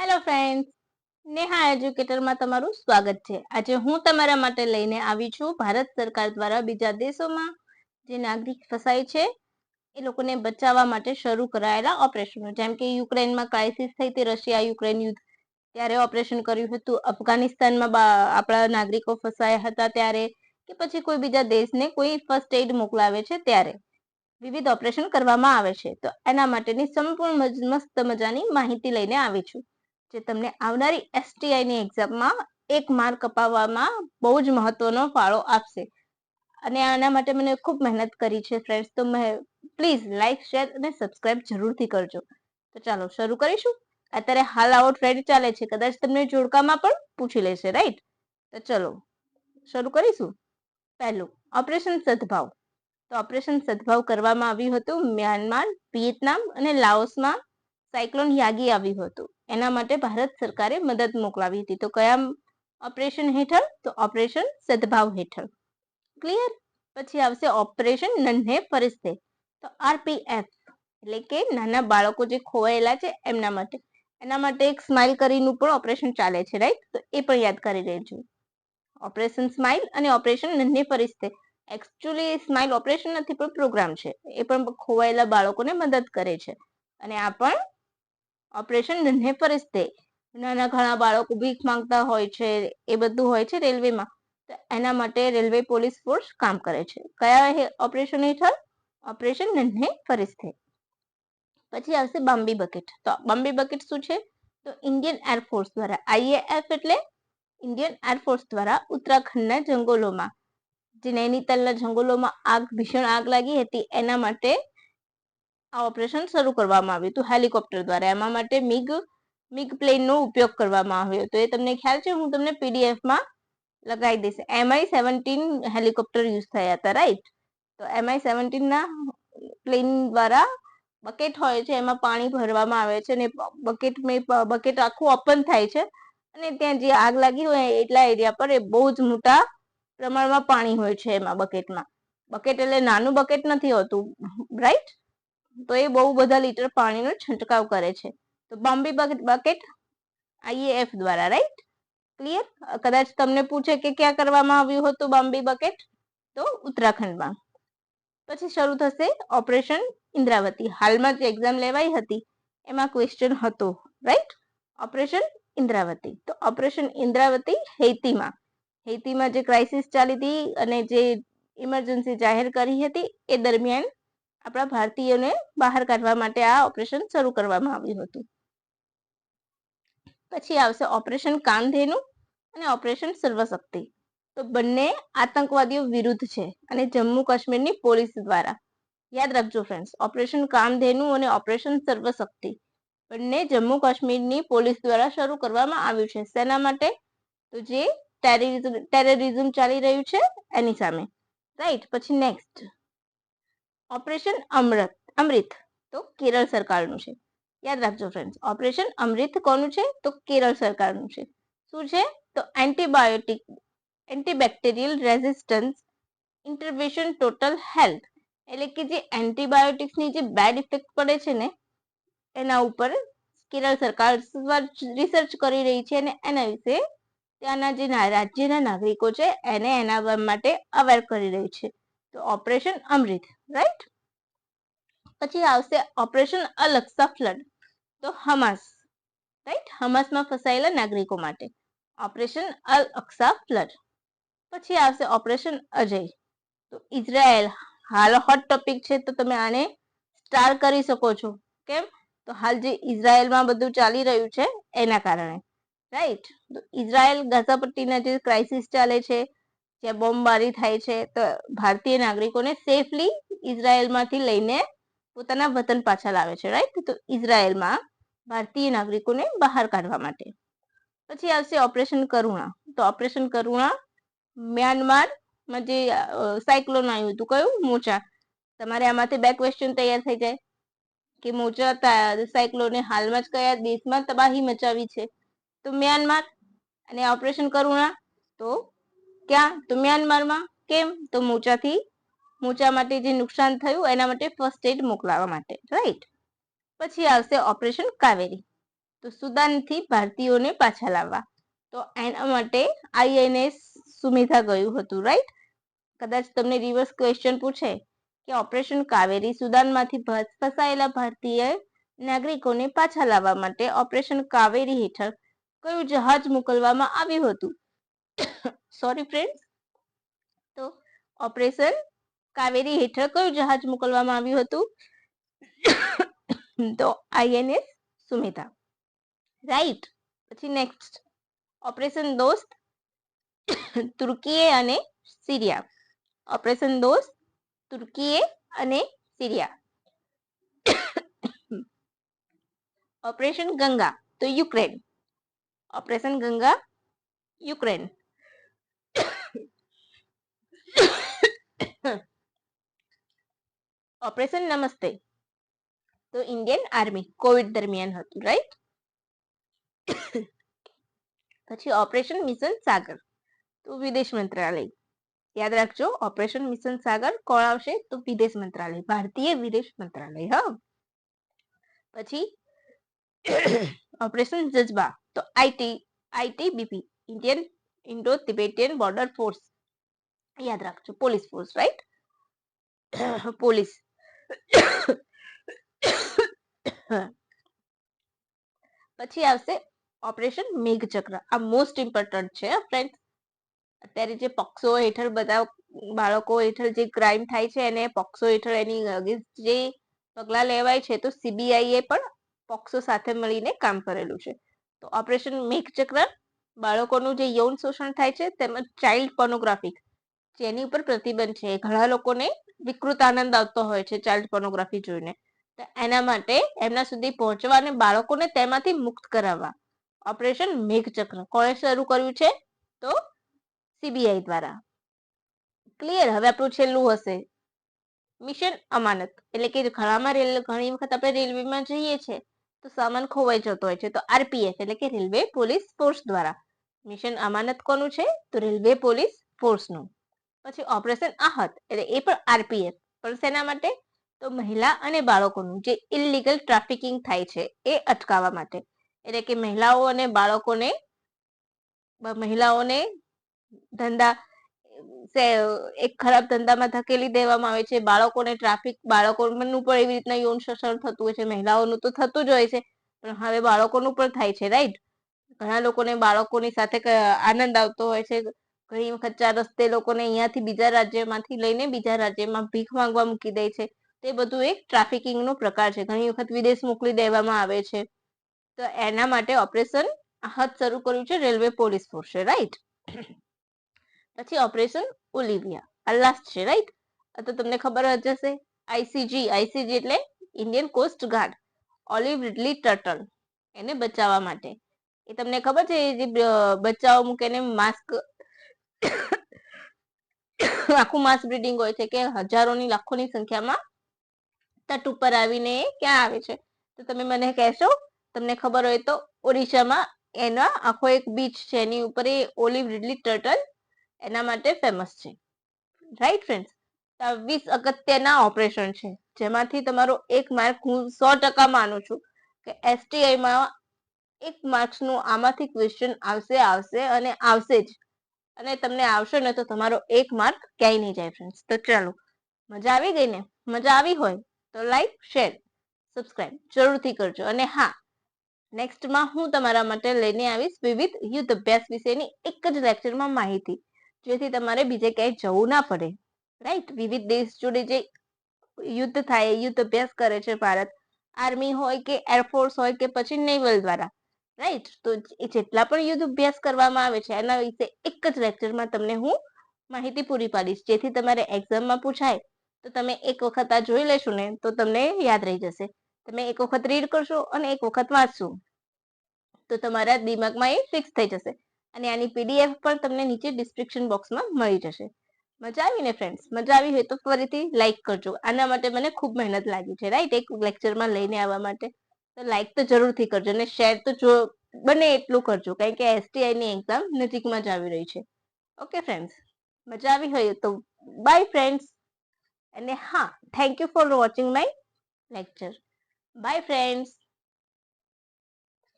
Hello friends Neha એજ્યુકેટરમાં તમારું સ્વાગત છે. આજે હું તમારા માટે લઈને આવી છું ભારત સરકાર દ્વારા બીજા દેશોમાં જે નાગરિક ફસાય છે, એ લોકોને બચાવવા માટે શરૂ કરાયેલા ઓપરેશનો. જેમ કે યુક્રેનમાં ક્રાઇસિસ થઈ તે રશિયા, યુક્રેન યુદ્ધ, ત્યારે ઓપરેશન કર્યું હતું. અફઘાનિસ્તાનમાં આપણા નાગરિકો ફસાયા હતા ત્યારે કે પછી કોઈ બીજા દેશને કોઈ ફર્સ્ટ એડ મોકલાવે છે ત્યારે વિવિધ ઓપરેશન કરવામાં આવે છે. તો એના માટેની સંપૂર્ણ મસ્ત મજાની માહિતી લઈને આવી છું. જે તમને આવનારી એસટીઆઈની એક્ઝામમાં એક માર્ક અપાવવામાં બહુ જ મહત્વનો ફાળો આપશે. અને આના માટે મને ખૂબ મહેનત કરી છે ફ્રેન્ડ્સ તો પ્લીઝ લાઈક શેર અને સબસ્ક્રાઇબ જરૂરથી કરજો. તો ચાલો, શરૂ કરીશું. અત્યારે હાલ આવો ટ્રેન્ડ ચાલે છે, કદાચ તમને જોડકામાં પણ પૂછી લેશે રાઈટ તો ચલો, શરૂ કરીશું. પહેલું, ઓપરેશન સદભાવ. તો ઓપરેશન સદભાવ કરવામાં આવ્યું હતું મ્યાનમાર, વિયેતનામ અને લાઓસમાં સાયક્લોન યાગી આવ્યું હતું. એના માટે ભારત સરકારે મદદ મોકલાવી હતી. તો કયા ઓપરેશન હેઠળ? તો ઓપરેશન સદભાવ હેઠળ. ક્લિયર પછી આવશે ઓપરેશન નન્હે ફરિશ્તે તો આરપીએફ, એટલે કે નાના બાળકો જે ખોવાયેલા છે એમના માટે. એના માટે એક સ્માઇલ કરીનું પણ ઓપરેશન ચાલે છે રાઈટ તો એ પણ યાદ કરી લેજો. ઓપરેશન સ્માઇલ અને operation Nanhe Farishte actually smile operation નથી, પણ પ્રોગ્રામ છે. એ પણ ખોવાયેલા બાળકોને મદદ કરે છે. અને આ પણ ઓપરેશન નન્હે પરસ્તે નાના ઘણા બાળકો ભીખ માંગતા હોય છે, એ બધું હોય છે રેલવેમાં. તો એના માટે રેલવે પોલીસ ફોર્સ કામ કરે છે. કયા ઓપરેશન હેઠળ? ઓપરેશન નન્હે ફરિસ્તે પછી આવશે બામ્બી બકેટ તો બામ્બી બકેટ શું છે? તો ઇન્ડિયન એરફોર્સ દ્વારા આઈએએફ એટલે ઇન્ડિયન એરફોર્સ દ્વારા ઉત્તરાખંડના જંગલોમાં, જે નૈનીતાલના જંગલોમાં આગ, ભીષણ આગ લાગી હતી, એના માટે આ ઓપરેશન શરૂ કરવામાં આવ્યું હતું હેલિકોપ્ટર દ્વારા. એમાં માટે મિગ મિગ પ્લેનનો ઉપયોગ કરવામાં આવ્યો હતો. એ તમને ખ્યાલ છે? હું તમને પીડીએફમાં લગાવી દઈશ. એમઆઈ સેવન્ટીન હેલિકોપ્ટર યુઝ થયા હતા, રાઈટ? તો એમઆઈ સેવન્ટીનના પ્લેન દ્વારા બકેટ હોય છે, એમાં પાણી ભરવામાં આવે છે અને બકેટ બકેટ આખું ઓપન થાય છે અને ત્યાં જે આગ લાગી હોય એટલા એરિયા પર એ બહુ જ મોટા પ્રમાણમાં પાણી હોય છે એમાં બકેટમાં. બકેટ એટલે નાનું બકેટ નથી હોતું, રાઈટ? તો એ બહુ બધા લીટર પાણીનો છંટકાવ કરે છે. તો બોમ્બે બકેટ આઈએએફ દ્વારા રાઈટ ક્લિયર કદાચ તમને પૂછે કે ક્યાં કરવામાં આવ્યું હતું બોમ્બે બકેટ? તો ઉત્તરાખંડમાં. પછી શરૂ થશે ઓપરેશન ઇન્દ્રાવતી. હાલમાં જે એક્ઝામ લેવાઈ હતી, એમાં ક્વેશ્ચન હતો રાઈટ ઓપરેશન ઇન્દ્રાવતી. તો ઓપરેશન ઇન્દ્રાવતી હૈતીમાં હૈતીમાં જે ક્રાઇસિસ ચાલી હતી અને જે ઇમરજન્સી જાહેર કરી હતી, એ દરમિયાન આપણા ભારતીયોને બહાર કાઢવા માટે આ ઓપરેશન શરૂ કરવામાં આવ્યું હતું. પછી આવશે ઓપરેશન કામધેનુ અને ઓપરેશન સર્વશક્તિ. તો બંને આતંકવાદીઓ વિરુદ્ધ છે અને જમ્મુ કાશ્મીરની પોલીસ દ્વારા. યાદ રાખજો ફ્રેન્ડ્સ ઓપરેશન કામધેનુ અને ઓપરેશન સર્વશક્તિ બંને જમ્મુ કાશ્મીરની પોલીસ દ્વારા શરૂ કરવામાં આવ્યું છે. શેના માટે? તો જે ટેરરિઝમ ટેરરિઝમ ચાલી રહ્યું છે એની સામે. રાઈટ, પછી નેક્સ્ટ ઓપરેશન અમૃત અમૃત. તો કેરળ સરકારનું છે. યાદ રાખજો ફ્રેન્ડ્સ ઓપરેશન અમૃત કોનું છે? તો કેરળ સરકારનું છે. શું છે? તો antibiotic antibacterial resistance intervention total health એટલે કે જે એન્ટીબાયોટિક્સની જે બેડ ઇફેક્ટ પડે છે ને, એના ઉપર કેરળ સરકાર રિસર્ચ કરી રહી છે અને એના વિશે ત્યાંના જે રાજ્યના નાગરિકો છે, એને એના માટે અવેર કરી રહી છે. તો ઓપરેશન અમૃત રાઈટ પછી આવશે ઓપરેશન અલક્સા ફ્લડ તો હમાસ રાઈટ હમાસમાં ફસાયેલા નાગરિકો માટે. ઓપરેશન અલ અક્સા ફ્લડ પછી આવશે ઓપરેશન અજય. તો ઇઝરાયલ, હાલ હોટ ટોપિક છે, તો તમે આને સ્ટાર કરી શકો છો. કેમ? તો હાલ જે ઇઝરાયલમાં બધું ચાલી રહ્યું છે, એના કારણે. રાઈટ તો ઇઝરાયલ, ગાઝાપટ્ટીના જે ક્રાઇસિસ ચાલે છે જ્યાં બોમ્બબારી થાય છે, તો ભારતીય નાગરિકોને સેફલી ઇઝરાયલમાંથી લઈને પોતાના વતન પાછા લાવે છે રાઈટ તો ઇઝરાયલમાં ભારતીય નાગરિકોને બહાર કાઢવા માટે. પછી આવશે ઓપરેશન કરુણા. તો ઓપરેશન કરુણા મ્યાનમારમાં જે સાયક્લોન આવ્યું હતું, કયું? મોચા તમારે આમાંથી બે ક્વેશ્ચન તૈયાર થઈ જાય. કે મોચા સાયક્લોને હાલમાં જ કયા દેશમાં તબાહી મચાવી છે? તો મ્યાનમાર અને ઓપરેશન કરુણા. તો ક્યાં? તો મ્યાનમારમાં. કેમ? તો મોચાથી. મોચા માટે જે નુકસાન થયું, એના માટે ફર્સ્ટ એડ મોકલાવા માટે રાઈટ પછી આવશે ઓપરેશન કાવેરી. તો સુદાનથી ભારતીયોને પાછા લાવવા. તો એના માટે આઈએનએસ સુમેધા ગયું હતું રાઈટ કદાચ તમને રિવર્સ ક્વેશ્ચન પૂછે કે ઓપરેશન કાવેરી સુદાનમાંથી ફસાયેલા ભારતીય નાગરિકોને પાછા લાવવા માટે ઓપરેશન કાવેરી હેઠળ કયું જહાજ મોકલવામાં આવ્યું હતું? સોરી ફ્રેન્ડ્સ તો ઓપરેશન કાવેરી હેઠળ કયું જહાજ મોકલવામાં આવ્યું હતું? તો આઈએનએસ સુમિતા. રાઈટ પછી નેક્સ્ટ ઓપરેશન દોસ્ત તુર્કીએ અને સિરિયા. ઓપરેશન દોસ્ત તુર્કીએ અને સિરિયા. ઓપરેશન ગંગા, તો Ukraine. Operation Ganga, Ukraine. Operation Namaste તો ઇન્ડિયન આર્મી કોવિડ દરમિયાન હતું રાઈટ પછી ઓપરેશન મિશન સાગર તો વિદેશ મંત્રાલય યાદ રાખજો ઓપરેશન મિશન સાગર કોણ આવશે તો વિદેશ મંત્રાલય ભારતીય વિદેશ મંત્રાલય હા પછી ઓપરેશન જજબા તો IT ITBP Indian Indo Tibetan border force યાદ રાખજો પોલીસ ફોર્સ રાઈટ પોલીસ પછી આવશે ઓપરેશન મેઘચક્ર. આ મોસ્ટ ઇમ્પોર્ટન્ટ છે ફ્રેન્ડ અત્યારે જે પક્ષો હેઠળ બધા બાળકો હેઠળ જે ક્રાઇમ થાય છે, એને પક્ષો હેઠળ એની અગેન્સ્ટ જે પગલાં લેવાય છે, તો સીબીઆઈ એ પણ પોક્સો સાથે મળીને કામ કરેલું છે. તો ઓપરેશન મેઘચક્ર બાળકોનું જે યૌન શોષણ થાય છે, તેમજ ચાઇલ્ડ પોર્નોગ્રાફિક જેની ઉપર પ્રતિબંધ છે. ઘણા લોકોને વિકૃત આનંદ આવતો હોય છે ચાઇલ્ડ પોર્નોગ્રાફી જોઈને. તો એના માટે એમના સુધી પહોંચવા અને બાળકોને તેમાંથી મુક્ત કરાવવા. ઓપરેશન મેઘચક્ર. કોણે શરૂ કર્યું છે? તો સીબીઆઈ દ્વારા. ક્લિયર હવે આપણું છેલ્લું હશે. મિશન અમાનત એટલે કે ઘણામાં રેલ, ઘણી વખત આપણે રેલવેમાં જઈએ છીએ તો સામાન ખોવાઈ જતો હોય છે. તો આરપીએફ એટલે કે રેલવે પોલીસ ફોર્સ દ્વારા. મિશન અમાનત કોનું છે? તો રેલવે પોલીસ ફોર્સનું. પછી ઓપરેશન આહત એટલે એ પણ આરપીએફ. પણ શેના માટે? તો મહિલા અને બાળકોનું જે ઇલીગલ ટ્રાફિકિંગ થાય છે એ અટકાવવા માટે. એટલે કે મહિલાઓ અને બાળકોને મહિલાઓને ધંધા એક ખરાબ ધંધામાં ધકેલી દેવામાં આવે છે. બાળકોને ટ્રાફિક બાળકોનું પણ એવી રીતના યૌન શોષણ થતું હોય છે. મહિલાઓનું તો થતું જ હોય છે. પણ હવે બાળકોનું પણ થાય છે રાઈટ ઘણા લોકોને બાળકોની સાથે આનંદ આવતો હોય છે. ઘણી વખત ચાર રસ્તે લોકોને અહીંયાથી બીજા રાજ્યમાંથી લઈને બીજા રાજ્યમાં ભીખ માંગવા મૂકી દે છે. તે બધું એક ટ્રાફિકિંગ નો પ્રકાર છે. ઘણી વખત વિદેશ મોકલી દેવામાં આવે છે. તો એના માટે ઓપરેશન હાથ શરૂ કર્યું છે રેલવે પોલીસ ફોર્સે, રાઈટ? પછી ઓપરેશન ઓલિવિયા, આ લાસ્ટ છે, રાઈટ? તો તમને ખબર જ હશે. આઈસીજી આઈસીજી એટલે Indian coast guard, olive ridley turtle, એને બચાવવા માટે. એ તમને ખબર છે જે બચ્ચાઓ મૂકે માસ્ક આખું માસ બ્રીડિંગ હોય છે કે હજારોની લાખોની સંખ્યામાં તટ ઉપર આવીને ક્યાં આવે છે? તો તમે મને કહેશો, તમને ખબર હોય તો ઓડિશામાં એના આખો એક બીચ છે, એની ઉપર એ ઓલિવ રિડલી ટર્ટલ એના માટે ફેમસ છે. રાઈટ ફ્રેન્ડ્સ વીસ અગત્યના ઓપરેશન છે. જેમાંથી તમારો એક માર્ક હું સો ટકા માનું છું કે એસટીઆઈમાં એક માર્ક્સનું આમાંથી ક્વેશ્ચન આવશે આવશે અને આવશે જ. અને તમને આવશે ને તો તમારો એક માર્ક ક્યાંય નહીં જાય ફ્રેન્ડ્સ તો ચાલો, મજા આવી ગઈ ને? મજા આવી હોય તો લાઈક શેર સબસ્ક્રાઈબ જરૂરથી કરજો. અને હા નેક્સ્ટમાં હું તમારા માટે લઈને આવીશ વિવિધ યુદ્ધ અભ્યાસ વિશેની એક જ લેક્ચરમાં માહિતી, જેથી તમારે બીજે ક્યાંય જવું ના પડે. રાઈટ વિવિધ દેશ જોડે જે યુદ્ધ થાય, યુદ્ધ અભ્યાસ કરે છે ભારત આર્મી હોય કે એરફોર્સ હોય કે પછી નેવલ દ્વારા. રાઈટ તો જેટલા પણ યુદ્ધ અભ્યાસ કરવામાં આવે છે, એના વિશે એક જ લેક્ચરમાં તમને હું માહિતી પૂરી પાડીશ. જેથી તમારે એક્ઝામમાં પૂછાય, તો તમે એક વખત આ જોઈ લેશો ને, તો તમને યાદ રહી જશે. તમે એક વખત રીડ કરશો અને એક વખત વાંચશો. તો તમારા દિમાગમાં એ ફિક્સ થઈ જશે અને આની પીડીએફ પણ તમને નીચે ડિસ્ક્રિપ્શન બોક્સમાં મળી જશે. મજા આવી ને ફ્રેન્ડ્સ મજા આવી હોય તો ફરીથી લાઈક કરજો. આના માટે મને ખૂબ મહેનત લાગી છે રાઈટ એક લેક્ચરમાં લઈને આવવા માટે. તો લાઈક તો જરૂરથી કરજો અને શેર તો જો બને એટલું કરજો કારણ કે એસટીઆઈની એક્ઝામ નજીકમાં જ આવી રહી છે. ઓકે ફ્રેન્ડ્સ મજા આવી હોય તો બાય ફ્રેન્ડ્સ અને હા thank you for watching my lecture bye friends